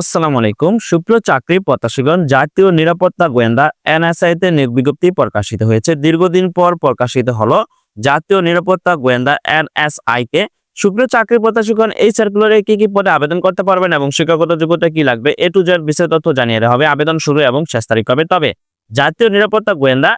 আসসালামু আলাইকুম। সুপ্রিয় চাকরি প্রত্যাশীগণ, জাতীয় নিরাপত্তা গোয়েন্দা এনএসআই তে নিয়োগ বিজ্ঞপ্তি প্রকাশিত হয়েছে। দীর্ঘদিন পর প্রকাশিত হলো জাতীয় নিরাপত্তা গোয়েন্দা এনএসআই কে। সুপ্রিয় চাকরি প্রত্যাশীগণ, এই সার্কুলারে কি কি পদে আবেদন করতে পারবেন এবং শিক্ষাগত যোগ্যতা কি লাগবে? এ টু জেড বিষয় তথ্য জানিয়ে দেওয়া হবে। আবেদন শুরু এবং শেষ তারিখ হবে তবে জাতীয় নিরাপত্তা গোয়েন্দা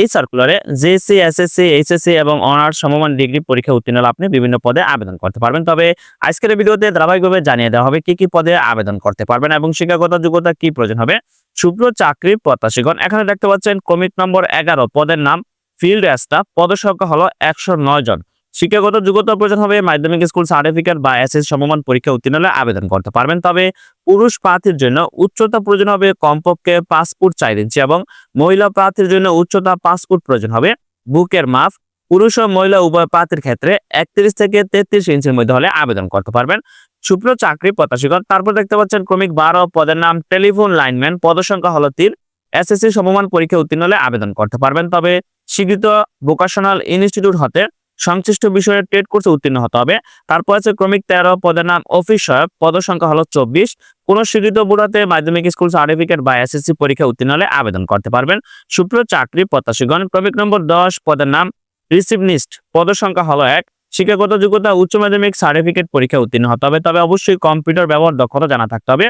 এই সার্কুলারে জেএসসি এসএসসি এইচএসসি এবং অনার্স সমমান ডিগ্রি পরীক্ষা উত্তীর্ণ আপনি বিভিন্ন পদে আবেদন করতে পারবেন। তবে আজকের ভিডিওতে ধারাবাহিকভাবে জানিয়ে দেওয়া হবে কি কি পদে আবেদন করতে পারবেন এবং শিক্ষাগত যোগ্যতা কি প্রয়োজন হবে। শুভ্র চাকরি প্রত্যাশীগণ, এখানে দেখতে পাচ্ছেন কমিট নম্বর এগারো, পদের নাম ফিল্ড স্টাফ পদসংখ্যা সংখ্যা হলো একশো নয় জন। শিক্ষাগত যোগ্যতা প্রয়োজন হবে, মাধ্যমিক স্কুল সার্টিফিকেট বা এসএস সমমান পরীক্ষা উত্তীর্ণ হলে আবেদন করতে পারবেন। তবে পুরুষ প্রার্থীর জন্য উচ্চতা প্রয়োজন হবে, কমপক্ষে ফুট চার ইঞ্চি এবং মহিলা প্রার্থীর জন্য উচ্চতা ফুট প্রয়োজন হবে। বুকের মাপ, পুরুষ ও মহিলা উভয় প্রার্থীর ক্ষেত্রে একত্রিশ থেকে তেত্রিশ ইঞ্চির মধ্যে হলে আবেদন করতে পারবেন। সুপ্রিয় চাকরি প্রত্যাশীগণ, তারপর দেখতে পাচ্ছেন ক্রমিক বারো পদের নাম টেলিফোন লাইনম্যান, পদসংখ্যা হলো তিন। এসএসসি সমমান পরীক্ষা উত্তীর্ণ হলে আবেদন করতে পারবেন। তবে স্বীকৃত ভোকেশনাল ইনস্টিটিউট হতে সংশ্লিষ্ট বিষয়ে ট্রেড কোর্সে উত্তীর্ণ হতে হবে। তারপর আছে ক্রমিক তেরো, পদের নাম অফিস সহায়ক। পদসংখ্যা হলো চব্বিশ। কোন স্বীকৃত বোর্ডাতে মাধ্যমিক স্কুল সার্টিফিকেট বা এসএসসি পরীক্ষা উত্তীর্ণ হলে আবেদন করতে পারবেন। সুপ্রিয় চাকরি প্রত্যাশীগণ, ক্রমিক নম্বর দশ, পদের নাম রিসিভনিস্ট পদসংখ্যা হলো এক। শিক্ষাগত যোগ্যতা, উচ্চ মাধ্যমিক সার্টিফিকেট পরীক্ষা উত্তীর্ণ হতে হবে। তবে অবশ্যই কম্পিউটার ব্যবহার দক্ষতা জানা থাকতে হবে।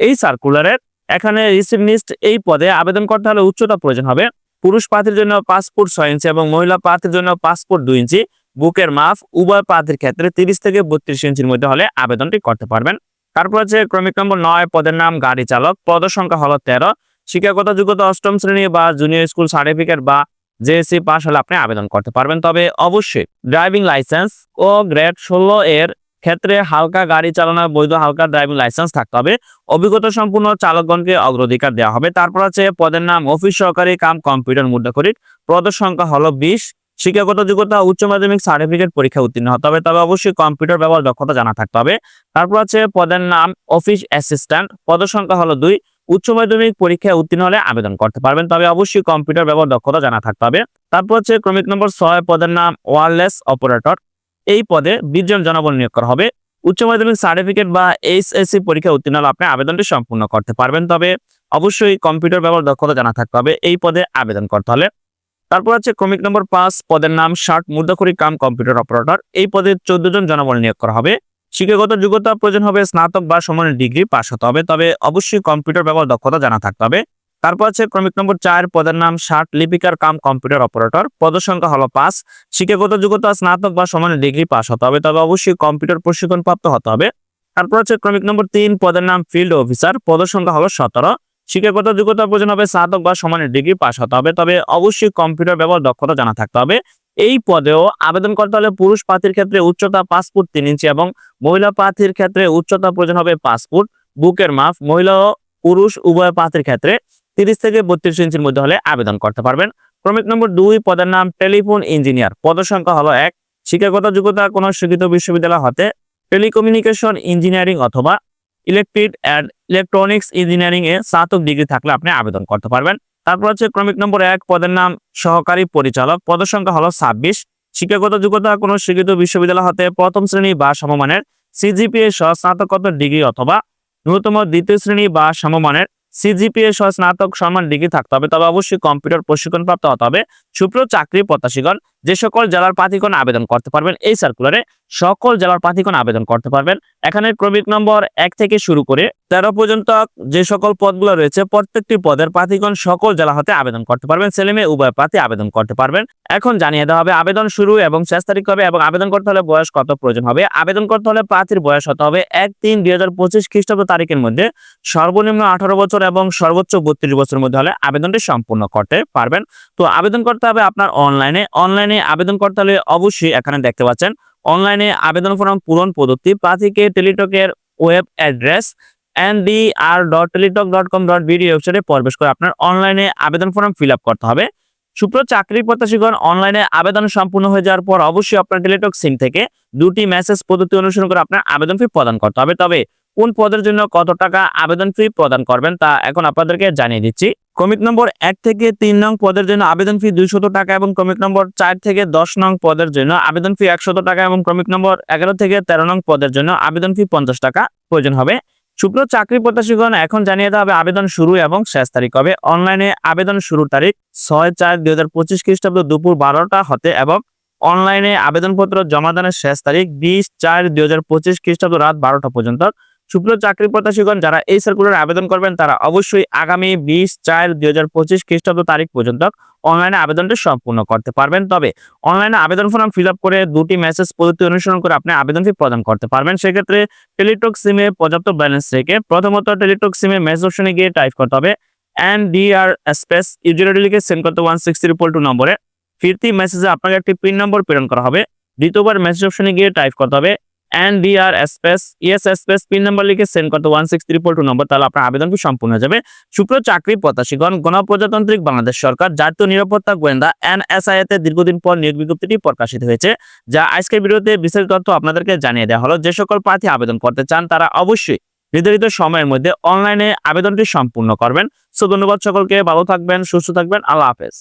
এই সার্কুলারের এখানে রিসিভনিস্ট এই পদে আবেদন করতে হলে উচ্চতা প্রয়োজন হবে। পুরুষ প্রার্থীর জন্য ফুট ছয় ইঞ্চি এবং মহিলা প্রার্থীর জন্য ফুট দুই ইঞ্চি। বুকের মাপ উভয় প্রার্থীর ক্ষেত্রে তিরিশ থেকে বত্রিশ ইঞ্চির মধ্যে হলে আবেদনটি করতে পারবেন। তারপর হচ্ছে ক্রমিক নম্বর নয়, পদের নাম গাড়ি চালক। পদের সংখ্যা হলো তেরো। শিক্ষাগত যোগ্যতা অষ্টম শ্রেণি বা জুনিয়র স্কুল সার্টিফিকেট বা জেএসসি পাস হলে আপনি আবেদন করতে পারবেন। তবে অবশ্যই ড্রাইভিং লাইসেন্স ও গ্রেড ষোলো এর ক্ষেত্রে হালকা গাড়ি চালানোর বৈধ হালকা ড্রাইভিং লাইসেন্স থাকতে হবে। অভিজ্ঞতা সম্পূর্ণ চালকগণকে অগ্রাধিকার দেওয়া হবে। তারপর আছে পদের নাম, অফিস সহকারী কাম কম্পিউটার মুদ্রাকরিক পদের সংখ্যা হলো বিশ। শিক্ষাগত যোগ্যতা, উচ্চ মাধ্যমিক সার্টিফিকেট পরীক্ষা উত্তীর্ণ হতে হবে। তবে অবশ্যই কম্পিউটার ব্যবহার দক্ষতা জানা থাকতে হবে। তারপর আছে পদের নাম, অফিস অ্যাসিস্ট্যান্ট পদের সংখ্যা হলো দুই। উচ্চ মাধ্যমিক পরীক্ষায় উত্তীর্ণ হলে আবেদন করতে পারবেন। তবে অবশ্যই কম্পিউটার ব্যবহার দক্ষতা জানা থাকতে হবে। তারপর হচ্ছে ক্রমিক নম্বর ছয়, পদের নাম ওয়ারলেস অপারেটর এই পদে বিশ জন জনবল নিয়োগ করা হবে। উচ্চ মাধ্যমিক সার্টিফিকেট বা এইচএসসি পরীক্ষা উত্তীর্ণ হলে আপনি আবেদনটি সম্পূর্ণ করতে পারবেন। তবে অবশ্যই কম্পিউটার ব্যবহার দক্ষতা জানা থাকতে হবে। এই পদে আবেদন করতে হলে। তারপর আছে ক্রমিক নম্বর পাঁচ, পদের নাম ষাট মুদ্রাখরি কাম কম্পিউটার অপারেটর এই পদে চোদ্দ জন জনবল নিয়োগ করা হবে। শিক্ষাগত যোগ্যতা প্রয়োজন হবে স্নাতক বা সমানের ডিগ্রি পাস হতে হবে। তবে অবশ্যই কম্পিউটার ব্যবহার দক্ষতা জানা থাকতে হবে। তারপর আছে ক্রমিক নম্বর চার, পদের নাম ষাট, লিপিকার কাম কম্পিউটার অপারেটর। পদ সংখ্যা হলো পাঁচ। শিক্ষাগত যোগ্যতা, স্নাতক বা সমানের ডিগ্রি পাস হতে হবে, তবে অবশ্যই কম্পিউটার প্রশিক্ষণ প্রাপ্ত হতে হবে। তারপর আছে ক্রমিক নম্বর তিন, পদের নাম ফিল্ড অফিসার পদ সংখ্যা হলো সতেরো। শিক্ষাগত যোগ্যতা প্রয়োজন হবে, স্নাতক বা সমানের ডিগ্রি পাস হতে হবে, তবে অবশ্যই কম্পিউটার ব্যবহার দক্ষতা জানা থাকতে হবে। এই পদেও আবেদন করতে হলে পুরুষ প্রার্থীর ক্ষেত্রে উচ্চতা পাঁচ ফুট তিন ইঞ্চি এবং মহিলা প্রার্থীর ক্ষেত্রে উচ্চতা প্রয়োজন হবে পাঁচ ফুট। বুকের মাপ, মহিলা ও পুরুষ উভয় প্রার্থীর ক্ষেত্রে তিরিশ থেকে বত্রিশ ইঞ্চির মধ্যে হলে আবেদন করতে পারবেন। ক্রমিক নম্বর দুই, পদের নাম টেলিফোন ইঞ্জিনিয়ার। পদ সংখ্যা হলো এক। শিক্ষাগত যোগ্যতা কোনো স্বীকৃত বিশ্ববিদ্যালয় হতে টেলিকমিউনিকেশন ইঞ্জিনিয়ারিং অথবা ইলেকট্রিক অ্যান্ড ইলেকট্রনিক্স ইঞ্জিনিয়ারিং এ স্নাতক ডিগ্রি থাকলে আপনি আবেদন করতে পারবেন। তারপর হচ্ছে ক্রমিক নম্বর এক, পদের নাম সহকারী পরিচালক। পদের সংখ্যা হলো ছাব্বিশ। শিক্ষাগত যোগ্যতা কোনো স্বীকৃত বিশ্ববিদ্যালয় হতে প্রথম শ্রেণি বা সমমানের সিজিপিএ সহ স্নাতকোত্তর ডিগ্রি অথবা ন্যূনতম দ্বিতীয় শ্রেণি বা সমমানের সিজিপিএ সহ স্নাতক সম্মান ডিগ্রি থাকতে হবে। তবে অবশ্যই কম্পিউটার প্রশিক্ষণ প্রাপ্ত হতে হবে। সুপ্রিয় চাকরি প্রত্যাশীগণ, যে সকল জেলার প্রার্থীগণ আবেদন করতে পারবেন এই সার্কুলারে সকল জেলার প্রার্থীগণ আবেদন করতে পারবেন। এখানে ক্রমিক নম্বর এক থেকে শুরু করে তেরো পর্যন্ত যে সকল পদগুলো রয়েছে, প্রত্যেকটি পদের প্রার্থীগণ সকল জেলা হতে আবেদন করতে পারবেন। ছেলে মেয়ে, উভয় প্রার্থী আবেদন করতে পারবেন। এখন জানিয়ে দেওয়া হবে, আবেদন শুরু এবং শেষ তারিখ হবে এবং আবেদন করতে হলে বয়স কত প্রয়োজন হবে? আবেদন করতে হলে প্রার্থীর বয়স হতে হবে এক তিন দুই হাজার পঁচিশ খ্রিস্টাব্দ তারিখের মধ্যে। সর্বনিম্ন আঠারো বছর এবং সর্বোচ্চ বত্রিশ বছরের মধ্যে হলে আবেদনটি সম্পূর্ণ করতে পারবেন। তো আবেদন করতে হবে আপনার অনলাইনে। অনলাইনে আবেদন করতে হলে অবশ্যই এখানে দেখতে পাচ্ছেন অনলাইনে আবেদন ফর্ম পূরণ পদ্ধতি, প্রার্থীকে টেলিটকের web address N D R dot Teletalk dot com dot BD ওয়েবসাইটে প্রবেশ করে আপনার অনলাইনে আবেদন ফর্ম ফিল আপ করতে হবে। সুপ্র চাকরি প্রত্যাশীগণ অনলাইনে আবেদন সম্পূর্ণ হয়ে যাওয়ার পর অবশ্যই আপনার টেলিটক সিম থেকে দুটি মেসেজ পদ্ধতি অনুসরণ করে আপনার আবেদন ফি প্রদান করতে হবে। তবে কোন পদের জন্য কত টাকা আবেদন ফি প্রদান করবেন তা এখন আপনাদেরকে জানিয়ে দিচ্ছি। কমিক নম্বর এক থেকে তিন নং পদের জন্য আবেদন ফি দুইশত টাকা এবং ক্রমিক নম্বর চার থেকে দশ নং পদের জন্য আবেদন ফি একশত টাকা এবং ক্রমিক নম্বর এগারো থেকে তেরো নং পদের জন্য আবেদন ফি পঞ্চাশ টাকা। প্রয়োজন হবে। শুক্র চাকরি প্রত্যাশীগণ, এখন জানিয়ে দেওয়া হবে আবেদন শুরু এবং শেষ তারিখ হবে অনলাইনে আবেদন শুরুর তারিখ ছয় চার দুই হাজার পঁচিশ খ্রিস্টাব্দ দুপুর বারোটা হতে এবং অনলাইনে আবেদনপত্র জমা জমাদানের শেষ তারিখ বিশ চার দুই হাজার পঁচিশ খ্রিস্টাব্দ রাত বারোটা পর্যন্ত। শুক্র চাকরি প্রত্যাশীগণ, যারা এই সার্কুলারে আবেদন করবেন, তারা অবশ্যই আগামী বিশ চার দুই হাজার পঁচিশ খ্রিস্টাব্দ তারিখ পর্যন্ত অনলাইনে আবেদনটি সম্পূর্ণ করতে পারবেন। তবে অনলাইনে আবেদন ফর্ম ফিল করে দুটি মেসেজ পদ্ধতি অনুসরণ করে আপনি আবেদনটি প্রদান করতে পারবেন। সেক্ষেত্রে টেলিটক সিমে পর্যাপ্ত ব্যালেন্স রেখে প্রথমত টেলিটক সিমে মেসেজ অপশনে গিয়ে টাইপ করতে হবে N D R space user লিখে সেন্ড করতে ওয়ান সিক্স ট্রিপল টু নম্বরে। ফিরতি মেসেজে আপনাকে একটি পিন নম্বর প্রেরণ করা হবে। দ্বিতীয়বার মেসেজ অপশনে গিয়ে টাইপ করতে হবে N D R space ES space pin number লিখে সেন্ড করতে ওয়ান সিক্স ট্রিপল টু নম্বর তাহলে আপনার আবেদনটি সম্পূর্ণ হয়ে যাবে। শুক্র চাকরি প্রত্যাশীগণ, গণপ্রজাতান্ত্রিক বাংলাদেশ সরকার, জাতীয় নিরাপত্তা গোয়েন্দা এনএসআই তে দীর্ঘদিন পর নিয়োগ বিজ্ঞপ্তিটি প্রকাশিত হয়েছে, যা আজকের ভিডিওতে বিস্তারিত তথ্য আপনাদেরকে জানিয়ে দেওয়া হলো। যে সকল প্রার্থী আবেদন করতে চান, তারা অবশ্যই নির্ধারিত সময়ের মধ্যে অনলাইনে আবেদনটি সম্পূর্ণ করবেন। সো ধন্যবাদ সকলকে, ভালো থাকবেন, সুস্থ থাকবেন, আল্লাহ হাফেজ।